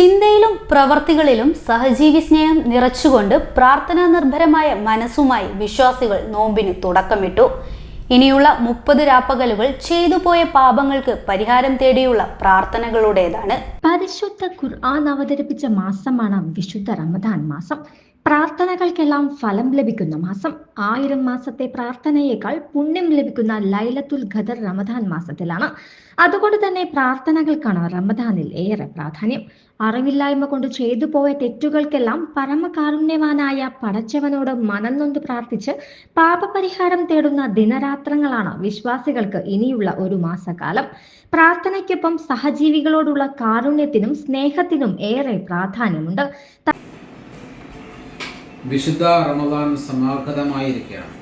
ചിന്തയിലും പ്രവർത്തികളിലും സഹജീവി സ്നേഹം നിറച്ചുകൊണ്ട് പ്രാർത്ഥനാ നിർഭരമായ മനസ്സുമായി വിശ്വാസികൾ നോമ്പിന് തുടക്കമിട്ടു. ഇനിയുള്ള മുപ്പത് രാപ്പകലുകൾ ചെയ്തുപോയ പാപങ്ങൾക്ക് പരിഹാരം തേടിയുള്ള പ്രാർത്ഥനകളുടേതാണ്. പരിശുദ്ധ ഖുർആൻ അവതരിപ്പിച്ച മാസമാണ് വിശുദ്ധ റമദാൻ മാസം. പ്രാർത്ഥനകൾക്കെല്ലാം ഫലം ലഭിക്കുന്ന മാസം ആയിരം മാസത്തെ പ്രാർത്ഥനയേക്കാൾ പുണ്യം ലഭിക്കുന്ന ലൈലത്തുൽ ഖദർ റമദാൻ മാസത്തിലാണ്. അതുകൊണ്ട് തന്നെ പ്രാർത്ഥനകൾക്കാണ് റമദാനിൽ ഏറെ പ്രാധാന്യം. അറിവില്ലായ്മ കൊണ്ട് ചെയ്തു പോയ തെറ്റുകൾക്കെല്ലാം പരമകാരുണ്യവാനായ പടച്ചവനോട് മനം നൊന്ത് പ്രാർത്ഥിച്ച് പാപപരിഹാരം തേടുന്ന ദിനരാത്രങ്ങളാണ് വിശ്വാസികൾക്ക് ഇനിയുള്ള ഒരു മാസകാലം. പ്രാർത്ഥനയ്ക്കൊപ്പം സഹജീവികളോടുള്ള കാരുണ്യത്തിനും സ്നേഹത്തിനും ഏറെ പ്രാധാന്യമുണ്ട്. വിശുദ്ധ റമദാൻ സമാഗതമായിരിക്കുകയാണ്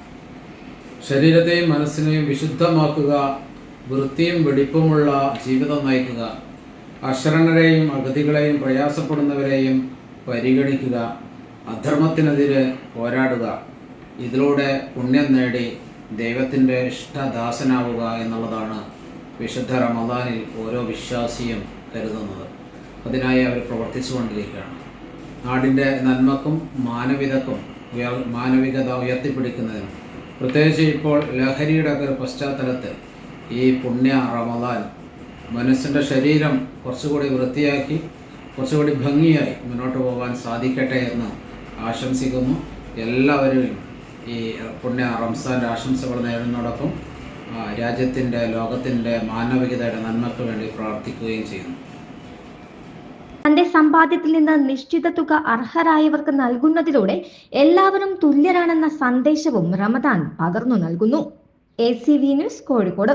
ശരീരത്തെയും മനസ്സിനെയും വിശുദ്ധമാക്കുക വൃത്തിയും വെടിപ്പുമുള്ള ജീവിതം നയിക്കുക അശരണരെയും അഗതികളെയും പ്രയാസപ്പെടുന്നവരെയും പരിഗണിക്കുക അധർമ്മത്തിനെതിരെ പോരാടുക ഇതിലൂടെ പുണ്യം നേടി ദൈവത്തിന്റെ ഇഷ്ടദാസനാവുക എന്നുള്ളതാണ് വിശുദ്ധ റമദാനിൽ ഓരോ വിശ്വാസിയും കരുതുന്നത്. അതിനായി അവർ പ്രവർത്തിച്ചു കൊണ്ടിരിക്കുകയാണ് നാടിന്റെ നന്മക്കും മാനവികക്കും ഉയർ മാനവികത ഉയർത്തിപ്പിടിക്കുന്നതിനും. പ്രത്യേകിച്ച് ഇപ്പോൾ ലഹരിയുടെ ഒക്കെ പശ്ചാത്തലത്തിൽ ഈ പുണ്യ റമദാൻ മനസ്സിന്റെ ശരീരം കുറച്ചുകൂടി വൃത്തിയാക്കി കുറച്ചുകൂടി ഭംഗിയായി മുന്നോട്ട് പോകാൻ സാധിക്കട്ടെ എന്ന് ആശംസിക്കുന്നു. എല്ലാവരെയും ഈ പുണ്യ റംസാന്റെ ആശംസകൾ നേടുന്നതോടൊപ്പം രാജ്യത്തിന്റെ ലോകത്തിന്റെ മാനവികതയുടെ നന്മയ്ക്ക് വേണ്ടി പ്രാർത്ഥിക്കുകയും ചെയ്യുന്നു. തന്റെ സമ്പാദ്യത്തിൽ നിന്ന് നിശ്ചിത തുക അർഹരായവർക്ക് നൽകുന്നതിലൂടെ എല്ലാവരും തുല്യരാണെന്ന സന്ദേശവും റമദാൻ പകർന്നു നൽകുന്നു. A C V news Kozhikode.